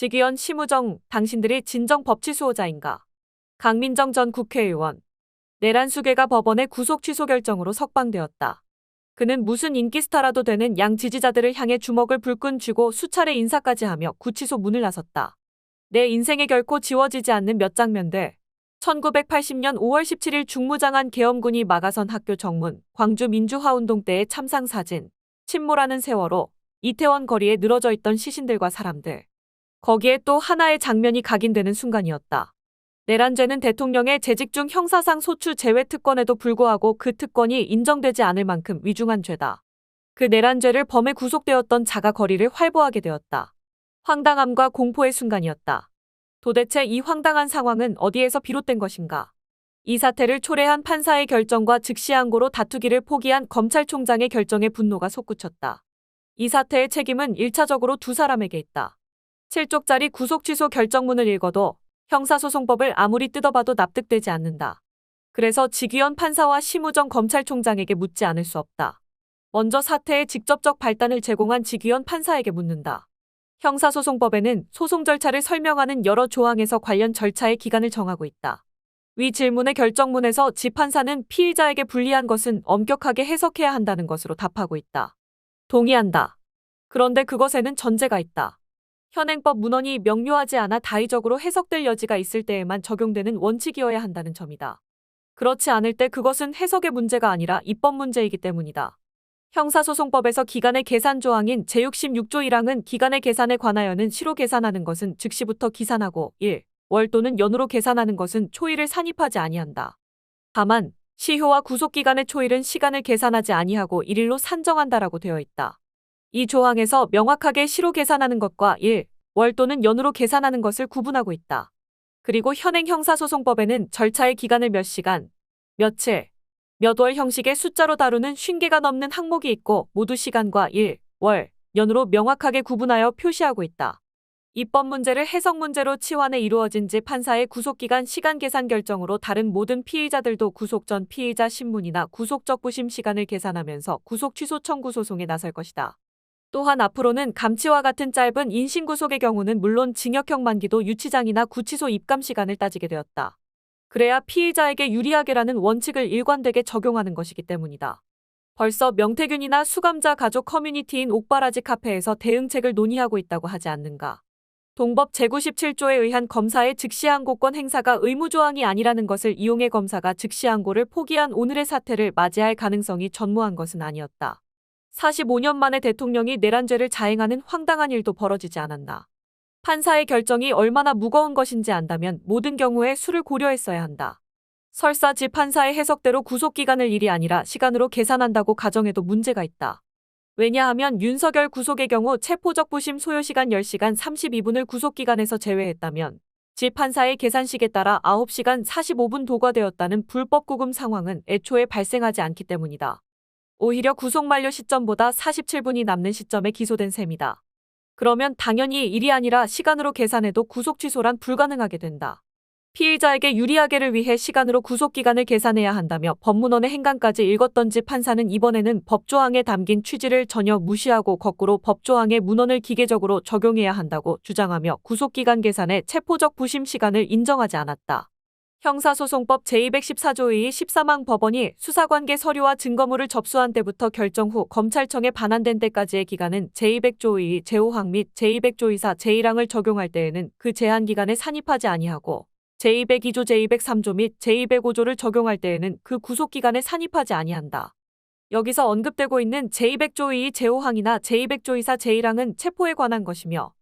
지기현 심우정 당신들이 진정 법치 수호자인가? 강민정 전 국회의원. 내란 수계가 법원의 구속 취소 결정으로 석방되었다. 그는 무슨 인기스타라도 되는 양 지지자들을 향해 주먹을 불끈 쥐고 수차례 인사까지 하며 구치소 문을 나섰다. 내 인생에 결코 지워지지 않는 몇 장면들. 1980년 5월 17일 중무장한 계엄군이 막아선 학교 정문, 광주 민주화운동 때의 참상 사진, 침몰하는 세월호, 이태원 거리에 늘어져 있던 시신들과 사람들. 거기에 또 하나의 장면이 각인되는 순간이었다. 내란죄는 대통령의 재직 중 형사상 소추 제외 특권에도 불구하고 그 특권이 인정되지 않을 만큼 위중한 죄다. 그 내란죄를 범해 구속되었던 자가 거리를 활보하게 되었다. 황당함과 공포의 순간이었다. 도대체 이 황당한 상황은 어디에서 비롯된 것인가? 이 사태를 초래한 판사의 결정과 즉시 항고로 다투기를 포기한 검찰총장의 결정에 분노가 솟구쳤다. 이 사태의 책임은 1차적으로 두 사람에게 있다. 7쪽짜리 구속 취소 결정문을 읽어도 형사소송법을 아무리 뜯어봐도 납득되지 않는다. 그래서 지기현 판사와 심우정 검찰총장에게 묻지 않을 수 없다. 먼저 사태의 직접적 발단을 제공한 지기현 판사에게 묻는다. 형사소송법에는 소송 절차를 설명하는 여러 조항에서 관련 절차의 기간을 정하고 있다. 위 질문의 결정문에서 지 판사는 피의자에게 불리한 것은 엄격하게 해석해야 한다는 것으로 답하고 있다. 동의한다. 그런데 그것에는 전제가 있다. 현행법 문헌이 명료하지 않아 다의적으로 해석될 여지가 있을 때에만 적용되는 원칙이어야 한다는 점이다. 그렇지 않을 때 그것은 해석의 문제가 아니라 입법 문제이기 때문이다. 형사소송법에서 기간의 계산 조항인 제66조 1항은 기간의 계산에 관하여는 시로 계산하는 것은 즉시부터 기산하고 1. 월 또는 연으로 계산하는 것은 초일을 산입하지 아니한다. 다만 시효와 구속기간의 초일은 시간을 계산하지 아니하고 1일로 산정한다라고 되어 있다. 이 조항에서 명확하게 시로 계산하는 것과 1, 월 또는 연으로 계산하는 것을 구분하고 있다. 그리고 현행 형사소송법에는 절차의 기간을 몇 시간, 며칠, 몇 월 형식의 숫자로 다루는 50개가 넘는 항목이 있고 모두 시간과 일, 월, 연으로 명확하게 구분하여 표시하고 있다. 입법 문제를 해석 문제로 치환해 이루어진 지 판사의 구속기간 시간 계산 결정으로 다른 모든 피의자들도 구속 전 피의자 신문이나 구속적 부심 시간을 계산하면서 구속 취소 청구 소송에 나설 것이다. 또한 앞으로는 감치와 같은 짧은 인신구속의 경우는 물론 징역형 만기도 유치장이나 구치소 입감 시간을 따지게 되었다. 그래야 피의자에게 유리하게라는 원칙을 일관되게 적용하는 것이기 때문이다. 벌써 명태균이나 수감자 가족 커뮤니티인 옥바라지 카페에서 대응책을 논의하고 있다고 하지 않는가. 동법 제97조에 의한 검사의 즉시항고권 행사가 의무조항이 아니라는 것을 이용해 검사가 즉시항고를 포기한 오늘의 사태를 맞이할 가능성이 전무한 것은 아니었다. 45년 만에 대통령이 내란죄를 자행하는 황당한 일도 벌어지지 않았나. 판사의 결정이 얼마나 무거운 것인지 안다면 모든 경우에 수를 고려했어야 한다. 설사 지 판사의 해석대로 구속기간을 일이 아니라 시간으로 계산한다고 가정해도 문제가 있다. 왜냐하면 윤석열 구속의 경우 체포적 부심 소요시간 10시간 32분을 구속기간에서 제외했다면 지 판사의 계산식에 따라 9시간 45분 도과되었다는 불법 구금 상황은 애초에 발생하지 않기 때문이다. 오히려 구속 만료 시점보다 47분이 남는 시점에 기소된 셈이다. 그러면 당연히 일이 아니라 시간으로 계산해도 구속 취소란 불가능하게 된다. 피의자에게 유리하게를 위해 시간으로 구속기간을 계산해야 한다며 법문원의 행간까지 읽었던지 판사는 이번에는 법조항에 담긴 취지를 전혀 무시하고 거꾸로 법조항의 문헌을 기계적으로 적용해야 한다고 주장하며 구속기간 계산에 체포적 부심 시간을 인정하지 않았다. 형사소송법 제214조 의 13항 법원이 수사관계 서류와 증거물을 접수한 때부터 결정 후 검찰청에 반환된 때까지의 기간은 제200조 의 제5항 및 제200조 의사 제1항을 적용할 때에는 그 제한 기간에 산입하지 아니하고 제202조 제203조 및 제205조를 적용할 때에는 그 구속기간에 산입하지 아니한다. 여기서 언급되고 있는 제200조 의 제5항이나 제200조 의사 제1항은 체포에 관한 것이며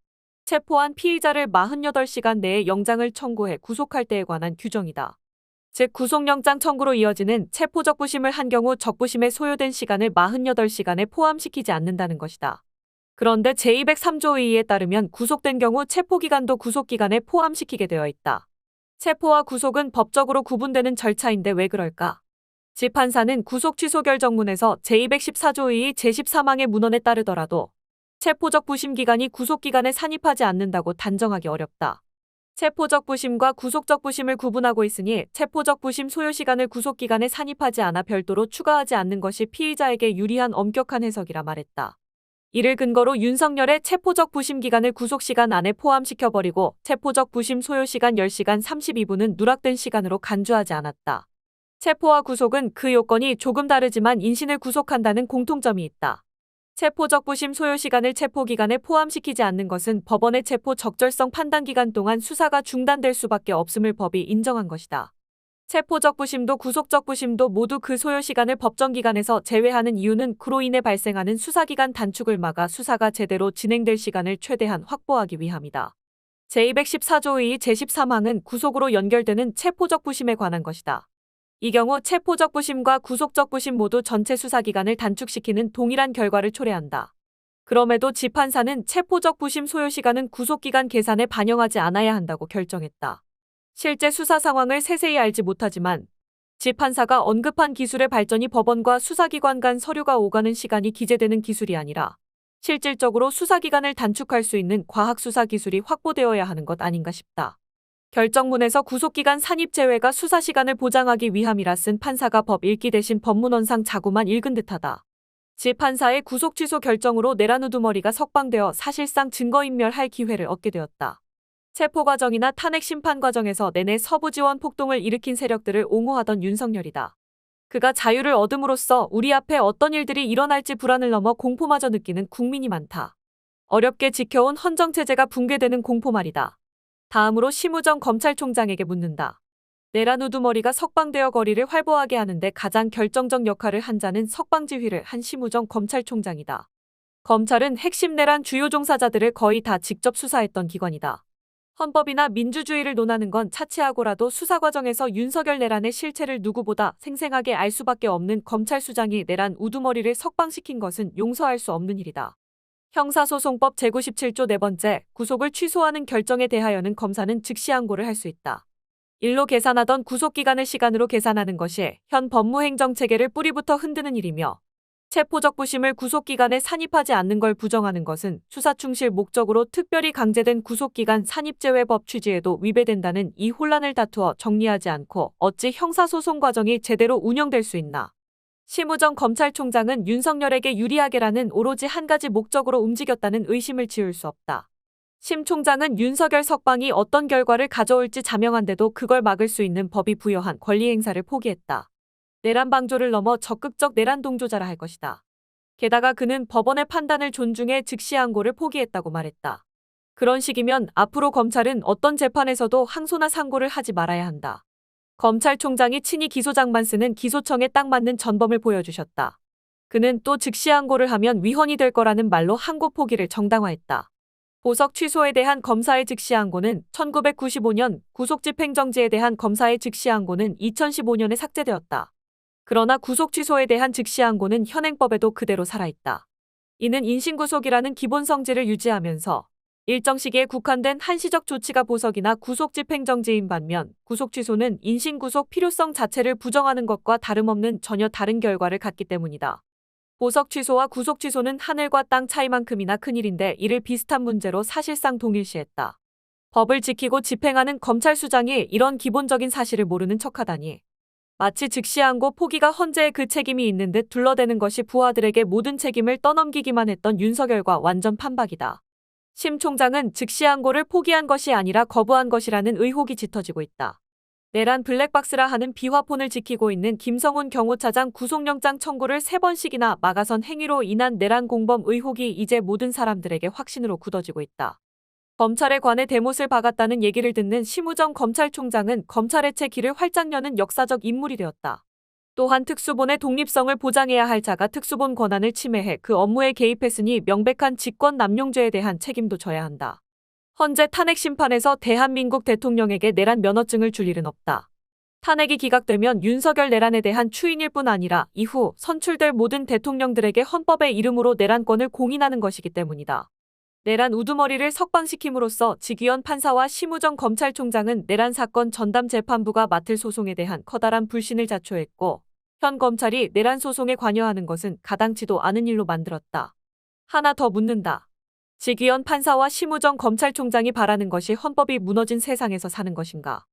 체포한 피의자를 48시간 내에 영장을 청구해 구속할 때에 관한 규정이다. 즉 구속영장 청구로 이어지는 체포적 부심을 한 경우 적부심에 소요된 시간을 48시간에 포함시키지 않는다는 것이다. 그런데 제203조 의의에 따르면 구속된 경우 체포기간도 구속기간에 포함시키게 되어 있다. 체포와 구속은 법적으로 구분되는 절차인데 왜 그럴까? 재판사는 구속 취소 결정문에서 제214조 의의 제13항의 문헌에 따르더라도 체포적 부심 기간이 구속 기간에 산입하지 않는다고 단정하기 어렵다. 체포적 부심과 구속적 부심을 구분하고 있으니 체포적 부심 소요 시간을 구속 기간에 산입하지 않아 별도로 추가하지 않는 것이 피의자에게 유리한 엄격한 해석이라 말했다. 이를 근거로 윤석열의 체포적 부심 기간을 구속 시간 안에 포함시켜 버리고 체포적 부심 소요 시간 10시간 32분은 누락된 시간으로 간주하지 않았다. 체포와 구속은 그 요건이 조금 다르지만 인신을 구속한다는 공통점이 있다. 체포적 부심 소요 시간을 체포 기간에 포함시키지 않는 것은 법원의 체포 적절성 판단 기간 동안 수사가 중단될 수밖에 없음을 법이 인정한 것이다. 체포적 부심도 구속적 부심도 모두 그 소요 시간을 법정 기간에서 제외하는 이유는 그로 인해 발생하는 수사 기간 단축을 막아 수사가 제대로 진행될 시간을 최대한 확보하기 위함이다. 제214조 의 제13항은 구속으로 연결되는 체포적 부심에 관한 것이다. 이 경우 체포적 부심과 구속적 부심 모두 전체 수사 기간을 단축시키는 동일한 결과를 초래한다. 그럼에도 지판사는 체포적 부심 소요 시간은 구속 기간 계산에 반영하지 않아야 한다고 결정했다. 실제 수사 상황을 세세히 알지 못하지만 지판사가 언급한 기술의 발전이 법원과 수사기관 간 서류가 오가는 시간이 기재되는 기술이 아니라 실질적으로 수사기간을 단축할 수 있는 과학수사 기술이 확보되어야 하는 것 아닌가 싶다. 결정문에서 구속기간 산입 제외가 수사 시간을 보장하기 위함이라 쓴 판사가 법 읽기 대신 법문원상 자고만 읽은 듯하다. 재판사의 구속 취소 결정으로 내란 우두머리가 석방되어 사실상 증거인멸할 기회를 얻게 되었다. 체포 과정이나 탄핵 심판 과정에서 내내 서부 지원 폭동을 일으킨 세력들을 옹호하던 윤석열이다. 그가 자유를 얻음으로써 우리 앞에 어떤 일들이 일어날지 불안을 넘어 공포마저 느끼는 국민이 많다. 어렵게 지켜온 헌정체제가 붕괴되는 공포 말이다. 다음으로 심우정 검찰총장에게 묻는다. 내란 우두머리가 석방되어 거리를 활보하게 하는데 가장 결정적 역할을 한 자는 석방지휘를 한 심우정 검찰총장이다. 검찰은 핵심 내란 주요 종사자들을 거의 다 직접 수사했던 기관이다. 헌법이나 민주주의를 논하는 건 차치하고라도 수사 과정에서 윤석열 내란의 실체를 누구보다 생생하게 알 수밖에 없는 검찰 수장이 내란 우두머리를 석방시킨 것은 용서할 수 없는 일이다. 형사소송법 제97조 네 번째 구속을 취소하는 결정에 대하여는 검사는 즉시 항고를 할 수 있다. 일로 계산하던 구속기간을 시간으로 계산하는 것이 현 법무행정체계를 뿌리부터 흔드는 일이며 체포적 부심을 구속기간에 산입하지 않는 걸 부정하는 것은 수사 충실 목적으로 특별히 강제된 구속기간 산입제외법 취지에도 위배된다는 이 혼란을 다투어 정리하지 않고 어찌 형사소송 과정이 제대로 운영될 수 있나. 심우정 검찰총장은 윤석열에게 유리하게라는 오로지 한 가지 목적으로 움직였다는 의심을 지을 수 없다. 심 총장은 윤석열 석방이 어떤 결과를 가져올지 자명한데도 그걸 막을 수 있는 법이 부여한 권리 행사를 포기했다. 내란 방조를 넘어 적극적 내란 동조자라 할 것이다. 게다가 그는 법원의 판단을 존중해 즉시 항고를 포기했다고 말했다. 그런 식이면 앞으로 검찰은 어떤 재판에서도 항소나 상고를 하지 말아야 한다. 검찰총장이 친히 기소장만 쓰는 기소청에 딱 맞는 전범을 보여주셨다. 그는 또 즉시 항고를 하면 위헌이 될 거라는 말로 항고 포기를 정당화했다. 보석 취소에 대한 검사의 즉시 항고는 1995년 구속집행정지에 대한 검사의 즉시 항고는 2015년에 삭제되었다. 그러나 구속 취소에 대한 즉시 항고는 현행법에도 그대로 살아있다. 이는 인신구속이라는 기본 성질을 유지하면서 일정 시기에 국한된 한시적 조치가 보석이나 구속 집행정지인 반면 구속 취소는 인신구속 필요성 자체를 부정하는 것과 다름없는 전혀 다른 결과를 갖기 때문이다. 보석 취소와 구속 취소는 하늘과 땅 차이만큼이나 큰 일인데 이를 비슷한 문제로 사실상 동일시했다. 법을 지키고 집행하는 검찰 수장이 이런 기본적인 사실을 모르는 척하다니. 마치 즉시 항고 포기가 헌재에 그 책임이 있는 듯 둘러대는 것이 부하들에게 모든 책임을 떠넘기기만 했던 윤석열과 완전 판박이다. 심 총장은 즉시 항고를 포기한 것이 아니라 거부한 것이라는 의혹이 짙어지고 있다. 내란 블랙박스라 하는 비화폰을 지키고 있는 김성훈 경호차장 구속영장 청구를 세 번씩이나 막아선 행위로 인한 내란 공범 의혹이 이제 모든 사람들에게 확신으로 굳어지고 있다. 검찰에 관해 대못을 박았다는 얘기를 듣는 심우정 검찰총장은 검찰의 채 길을 활짝 여는 역사적 인물이 되었다. 또한 특수본의 독립성을 보장해야 할 자가 특수본 권한을 침해해 그 업무에 개입했으니 명백한 직권 남용죄에 대한 책임도 져야 한다. 헌재 탄핵 심판에서 대한민국 대통령에게 내란 면허증을 줄 일은 없다. 탄핵이 기각되면 윤석열 내란에 대한 추인일 뿐 아니라 이후 선출될 모든 대통령들에게 헌법의 이름으로 내란권을 공인하는 것이기 때문이다. 내란 우두머리를 석방시킴으로써 지기현 판사와 심우정 검찰총장은 내란 사건 전담 재판부가 맡을 소송에 대한 커다란 불신을 자초했고 현 검찰이 내란 소송에 관여하는 것은 가당치도 않은 일로 만들었다. 하나 더 묻는다. 지기현 판사와 심우정 검찰총장이 바라는 것이 헌법이 무너진 세상에서 사는 것인가?